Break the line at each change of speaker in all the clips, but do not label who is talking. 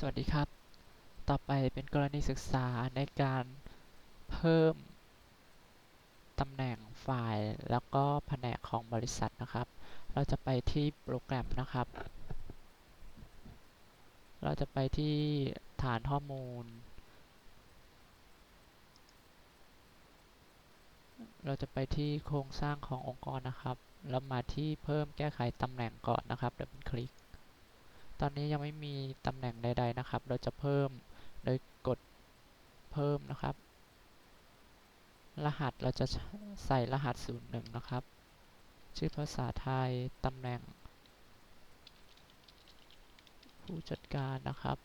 สวัสดีครับ ต่อไปเป็นกรณีศึกษาในการเพิ่มตำแหน่งฝ่ายแล้วก็แผนกของบริษัทนะครับ เราจะไปที่โปรแกรมนะครับ เราจะไปที่ฐานข้อมูล เราจะไปที่โครงสร้างขององค์กรนะครับ แล้วมาที่เพิ่มแก้ไขตำแหน่งก่อนนะครับดับเบิลคลิก ตอนนี้ยังไม่มีตำแหน่งใด ๆ นะครับ เราจะเพิ่มโดยกดเพิ่มนะครับ รหัสเราจะใส่รหัส 01 นะครับ ชื่อภาษาไทยตำแหน่ง ผู้จัดการนะครับ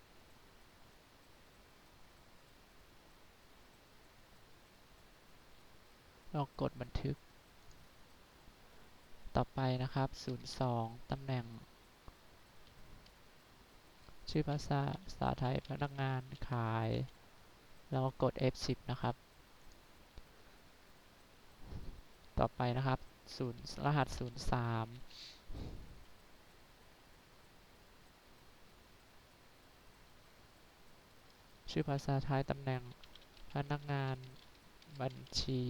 เรากดบันทึก ต่อไปนะครับ 02 ตำแหน่ง ชื่อภาษาภาษาไทยพนักงานขายแล้วก็กด F10 นะครับ ต่อไปนะครับ0รหัส 03ชื่อภาษาไทยตำแหน่งพนักงานบัญชี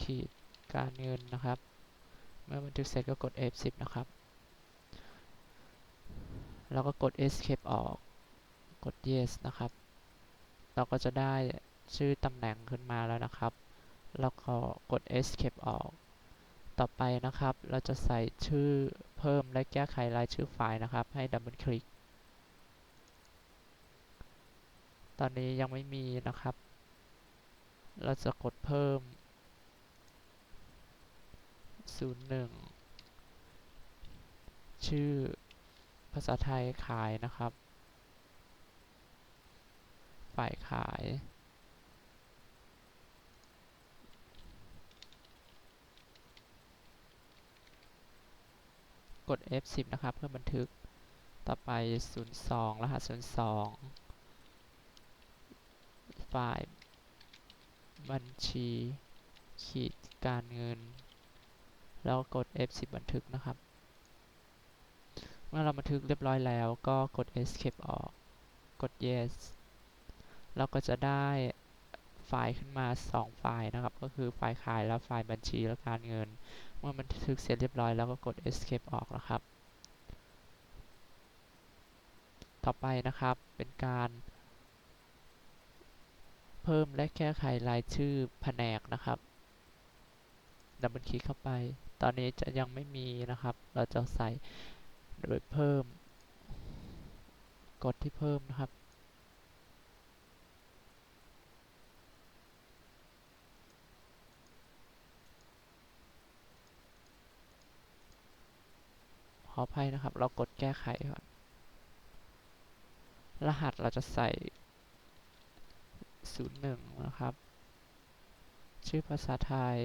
ขีดการเงินนะครับ เมื่อบันทึกเสร็จก็กด F10 นะครับ แล้วก็กด escape ออก กด yes นะครับ เราก็จะได้ชื่อตำแหน่งขึ้นมาแล้วนะครับ แล้วก็กด escape ออก ต่อไปนะครับ เราจะใส่ชื่อเพิ่มและแก้ไขรายชื่อไฟล์นะครับ ให้ดับเบิลคลิก ตอนนี้ยังไม่มีนะครับ เราจะกดเพิ่ม 01 ชื่อ ภาษาไทยขายนะครับ ฝ่ายขาย กด F10 นะครับ เพื่อบันทึก ต่อไป 02 รหัส 02 ฝ่ายบัญชีขีดการเงิน แล้วกด F10 บันทึกนะครับ เมื่อเราบันทึกเรียบร้อยแล้วก็กด escape ออก กด yes เราก็จะได้ไฟล์ขึ้นมา 2 ไฟล์นะครับ ก็คือไฟล์ขายและไฟล์บัญชีและการเงิน เมื่อบันทึกเสร็จเรียบร้อยแล้วก็กด escape ออกนะครับ ต่อไปนะครับเป็นการเพิ่มและแก้ไขรายชื่อแผนกนะครับ ดับเบิลคลิกเข้าไป ตอนนี้จะยังไม่มีนะครับ เราจะใส่ โดยเพิ่ม กดที่เพิ่มนะครับ ขออภัยนะครับ เรากดแก้ไขก่อน รหัสเราจะใส่ 01 นะครับ ชื่อภาษาไทย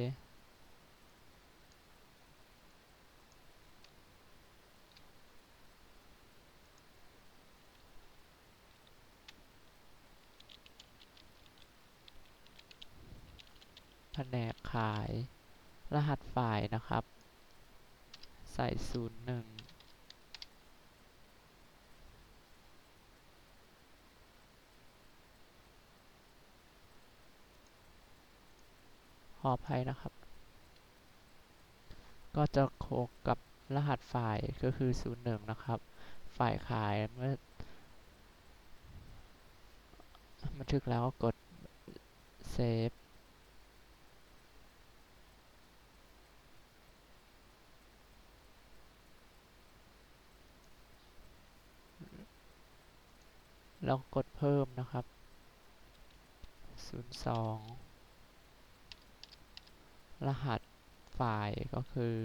นกขาย รหัสฝ่ายนะครับ ใส่01ขออภัยนะครับ ก็จะโคกกับรหัสฝ่ายก็คือ01นะครับ ฝ่ายขายเมื่อบันทึกแล้วก็กด save แล้วกดเพิ่มนะครับ 02 รหัสฝ่ายก็คือ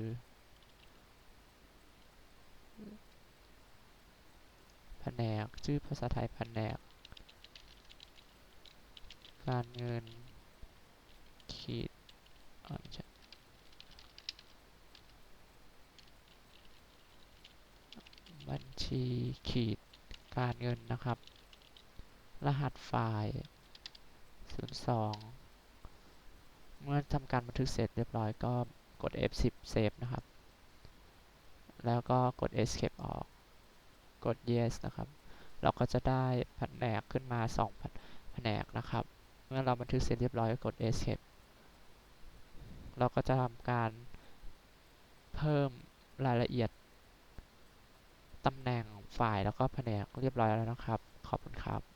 แผนก ชื่อภาษาไทยแผนก การเงิน ขีดอ่าไม่ใช่บัญชีขีดการเงินนะครับ รหัสไฟล์ 02 เมื่อทำการบันทึกเสร็จเรียบร้อยก็กด F10 Save นะครับ แล้วก็กด Escape ออก กด Yes นะครับ เราเราก็จะได้แผนกขึ้นมา 2 แผนกนะครับ เมื่อเราบันทึกเสร็จเรียบร้อยก็กด escape เราก็จะทำการเพิ่มรายละเอียดตำแหน่งฝ่ายแล้วก็แผนกเรียบร้อยแล้วนะครับ ขอบคุณครับ